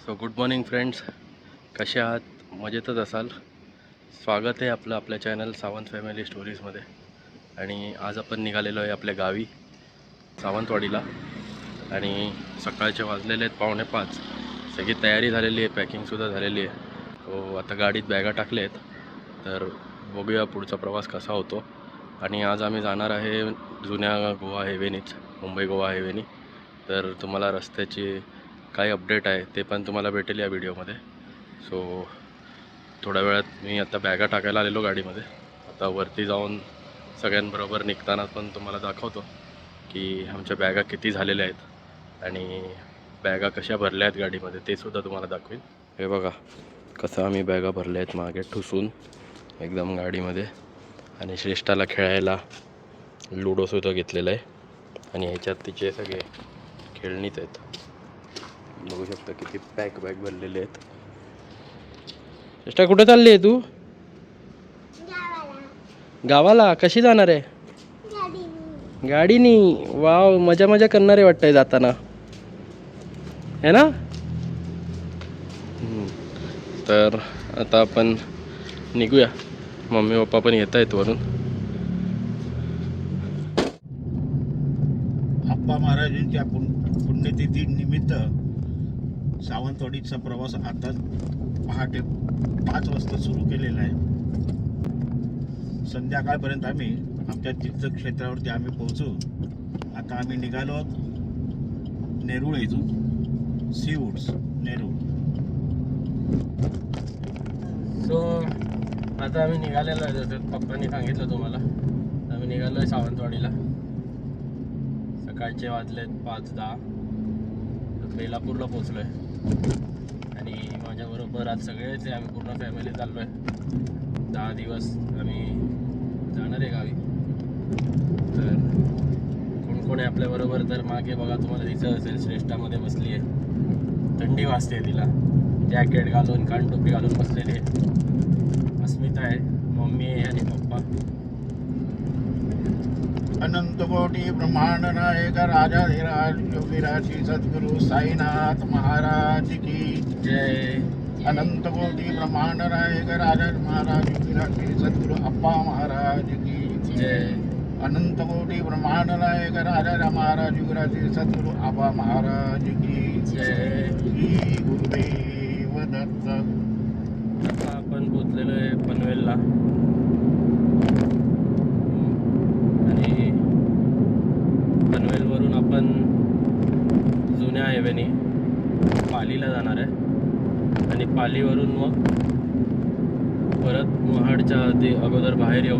So good morning friends कसे आहात? मजेतच असाल. स्वागत आहे आपलं आपल्या चॅनल सावंत फॅमिली स्टोरीजमध्ये आणि आज आपण निघालेलो आहे आपल्या गावी सावंतवाडीला. आणि सकाळचे वाजलेले आहेत पावणे पाच. सगळी तयारी झालेली आहे पॅकिंगसुद्धा झालेली आहे. तो आता गाडीत बॅगा टाकले आहेत तर बघूया पुढचा प्रवास कसा होतो. आणि आज आम्ही जाणार आहे जुन्या गोवा हायवेनीच मुंबई गोवा हायवेनी. तर तुम्हाला रस्त्याची काय अपडेट आहे ते पण तुम्हाला भेटेल या व्हिडिओमध्ये सो थोड्या वेळात मी आता बॅगा टाकायला आलेलो गाडीमध्ये. आता वरती जाऊन सगळ्यांबरोबर निघताना पण तुम्हाला दाखवतो की आमच्या बॅगा किती झालेल्या आहेत आणि बॅगा कशा भरल्या आहेत गाडीमध्ये ते सुद्धा तुम्हाला दाखवेन. हे बघा कसं आम्ही बॅगा भरल्या आहेत मागे ठुसून एकदम गाडीमध्ये. आणि श्रेष्ठाला खेळायला लुडोसुद्धा घेतलेला आहे. आणि ह्याच्यात तिचे सगळे खेळणीच आहेत. बघू शकता किती पॅक बॅग भरलेले आहेत. चेष्टा कुठे चालली आहे तू? गावाला. कशी जाणार आहे? गाडीनी. वाव मजा मजा करणार आहे वाटतंय जाताना. है ना? हम्म. तर आता आपण निघूया. मम्मी पप्पा पण येत आहेत वरून. आप्पा महाराजांच्या पुण्य पुण्यतिथी निमित्त सावंतवाडीचा प्रवास आता पहाटे पाच वाजता सुरू केलेला आहे. संध्याकाळपर्यंत आम्ही आमच्या तीर्थक्षेत्रावरती आम्ही पोहोचू. आता आम्ही निघालो आहोत नेरूळ इथून. C woods Nerul. सो आता आम्ही निघालेलो आहे. जसं पप्पांनी सांगितलं तुम्हाला. आम्ही निघालो आहे सावंतवाडीला. सकाळचे वाजलेत पाच दहा. बेलापूरला पोचलो आहे आणि माझ्याबरोबर आज सगळेच आहे. आम्ही पूर्ण फॅमिली चाललो आहे दहा दिवस आम्ही जाणार आहे गावी. तर कोण कोण आहे आपल्याबरोबर तर मागे बघा तुम्हाला दिसत असेल श्रेष्ठामध्ये बसली आहे थंडी वाजते तिला. जॅकेट घालून कानटोपी घालून बसलेली आहे. अस्मिता आहे मम्मी आहे आणि पप्पा. अनंत कोटी ब्रह्मांड नायक राजाधिराज योगीराजी सद्गुरु साईनाथ महाराज की जय। अनंत कोटी ब्रह्मांड नायक राजा महाराज योगीराजी सद्गुरु अप्पा महाराज की जय। अनंत कोटी ब्रह्मांड नायक राजा महाराज युगराजी सद्गुरु अप्पा महाराज की जय। श्री गुरुदेव दत्त। आता आपण पोचलेलो आहे पनवेलला आणि पनवेलवरून आपण जुन्या हायवेने पालीला जाणार आहे आणि पालीवरून मग परत महाडच्या आधी अगोदर बाहेर येऊ.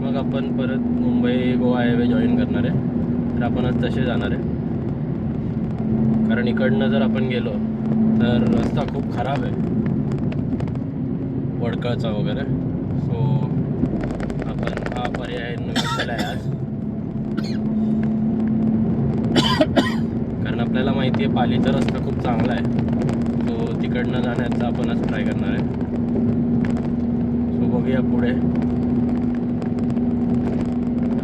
मग आपण परत मुंबई गोवा हायवे जॉईन करणार आहे. तर आपण आज तसे जाणार आहे. कारण इकडनं जर आपण गेलो तर रस्ता खूप खराब आहे. वडकळचा वगैरे. सो आपण हा पर्याय निवडलेला आहे आज. कारण आपल्याला माहिती आहे पालीचा रस्ता खूप चांगला आहे. तिकडनं जाण्याचा आपणच ट्राय करणार आहे. सो बघूया पुढे.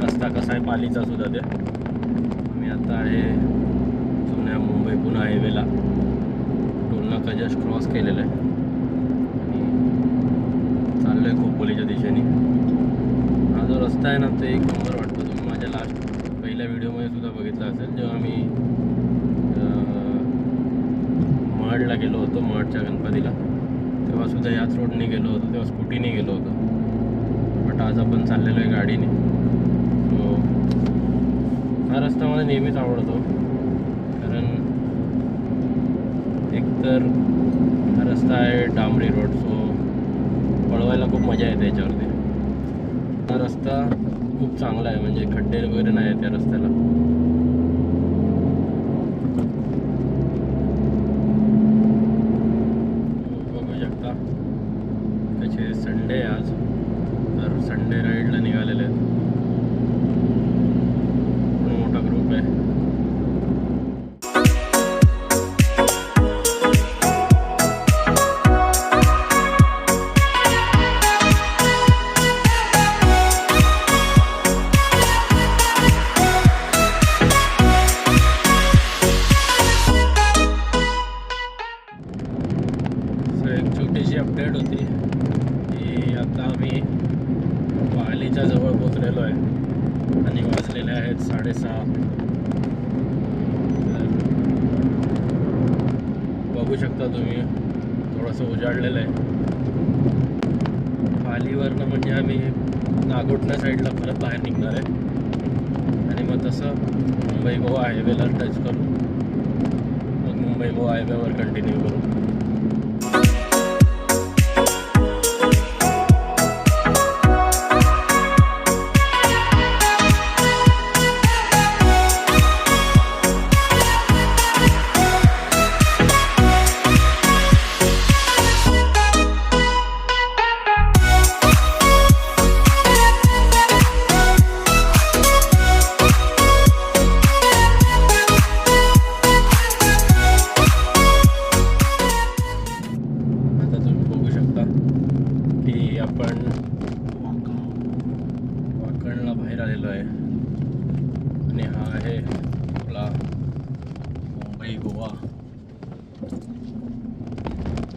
रस्ता कसा आहे पालीचा सुद्धा ते. मी आता आहे जुन्या मुंबई पुणे हायवेला टोलनाका जस्ट क्रॉस केलेलं आहे. आणि चाललो आहे खोपोलीच्या दिशेने. हा जो रस्ता आहे ना तो एक नंबर वाटतो. तुम्ही माझ्या लास्ट पहिल्या व्हिडिओमध्ये सुद्धा बघितला असेल. जेव्हा मी महाडला गेलो होतो मठच्या गणपतीला. तेव्हासुद्धा याच रोडने गेलो होतो तेव्हा स्कूटीने गेलो होतो. बट आज आपण चाललेलो आहे गाडीने. सो हा रस्ता मला नेहमीच आवडतो. कारण एकतर हा रस्ता आहे डांबरी रोड सो पळवायला खूप मजा येते याच्यावरती. हा रस्ता खूप चांगला आहे म्हणजे खड्डे वगैरे नाही आहे त्या रस्त्याला. शकता तुम्ही. थोडंसं उजाडलेलं आहे. पालीवरनं म्हणजे आम्ही नागोटण्या साईडला परत बाहेर निघणार आहे. आणि मग तसं मुंबई गोवा हायवेला टच करू मग मुंबई गोवा हायवेवर कंटिन्यू करू.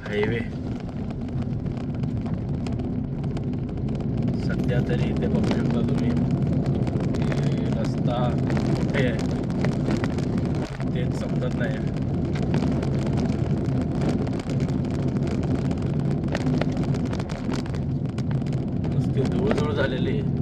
हायवे. सध्या तरी इथे बघू शकता तुम्ही रस्ता कुठे आहे? तेच समजत नाही. नुसती धूळधूळ झालेली आहे.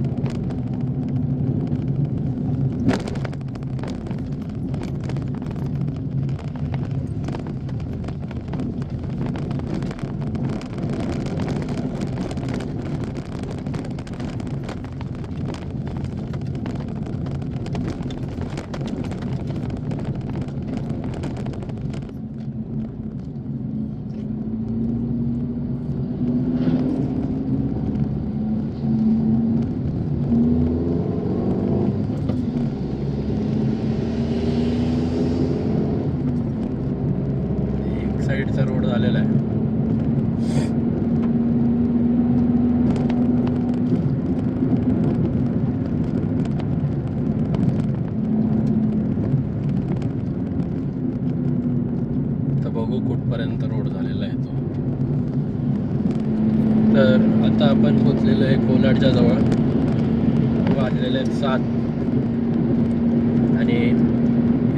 एक साईडचा रोड झालेला आहे तर बघू कुठपर्यंत रोड झालेला आहे तो तर आता आपण पोचलेलो जवळ. वाजलेले आहेत सात. आणि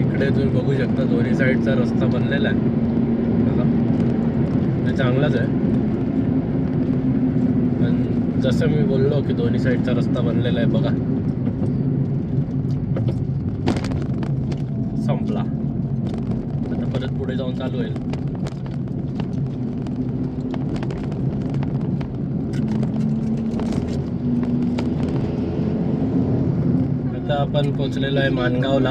इकडे तुम्ही बघू शकता दोन्ही साईडचा रस्ता बनलेला आहे. बघा. म्हणजे चांगलाच आहे. पण जसं मी बोललो की दोन्ही साईडचा रस्ता बनलेला आहे बघा. संपला. आता परत पुढे जाऊन चालू होईल आता आपण पोचलेलो आहे मानगावला.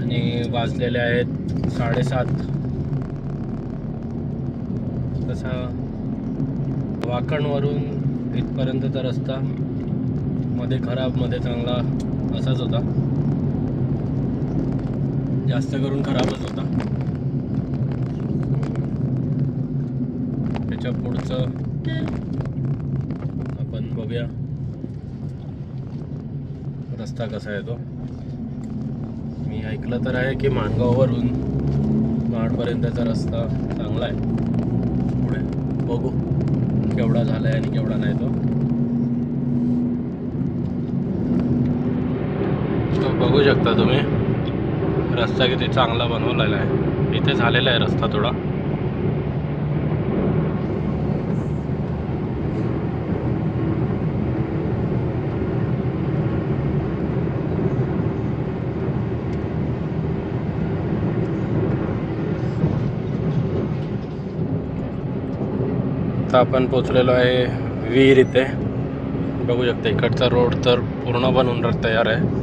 आणि वाजलेले आहेत साडेसात. तसा वाकणवरून इथपर्यंतचा रस्ता मध्ये खराबमध्ये चांगला असाच होता. जास्त करून खराबच होता. त्याच्या पुढचं आपण बघूया रस्ता कसा आहे तो मी ऐकलं तर आहे की माणगाववरून महाडपर्यंतचा रस्ता चांगला आहे. पुढे बघू केवढा झाला आहे आणि केवढा नाही तो. तो बघू शकता तुम्ही. रस्ता किती चांगला बनवलेला आहे. इथे झालेला आहे रस्ता थोडा. आता आपण पोचलेलो आहे विहीर इथे. बघू शकता इकडचा रोड तर पूर्ण बनवून तयार आहे.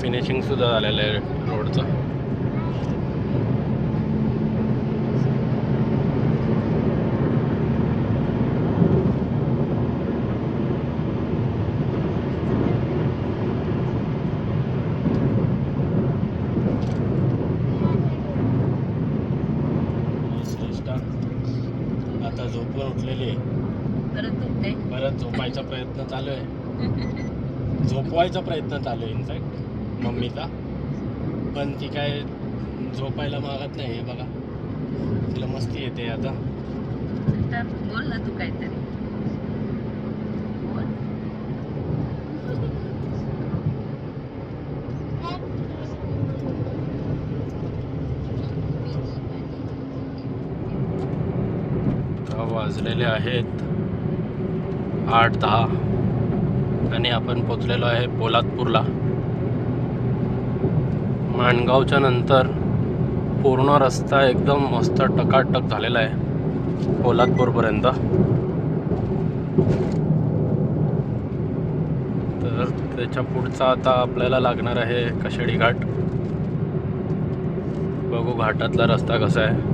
फिनिशिंग सुद्धा झालेलं आहे रोडचं. झोपून उठलेली आहे. परत झोपायचा प्रयत्न चालू आहे. झोपवायचा प्रयत्न चालू आहे इनफॅक्ट मम्मीचा. पण ती काय झोपायला मागत नाही हे बघा. तिला मस्ती येते आता बोल ना तू काहीतरी बोल वाजलेले आहेत. आठ दहा. आणि आपण पोचलेलो आहे पोलादपूरला. माणगावच्या नंतर पूर्ण रस्ता एकदम मस्त टकाटक झालेला आहे पोलादपूरपर्यंत. तर त्याच्या पुढचा आता आपल्याला लागणार आहे कशेडी घाट बघू घाटातला रस्ता कसा आहे.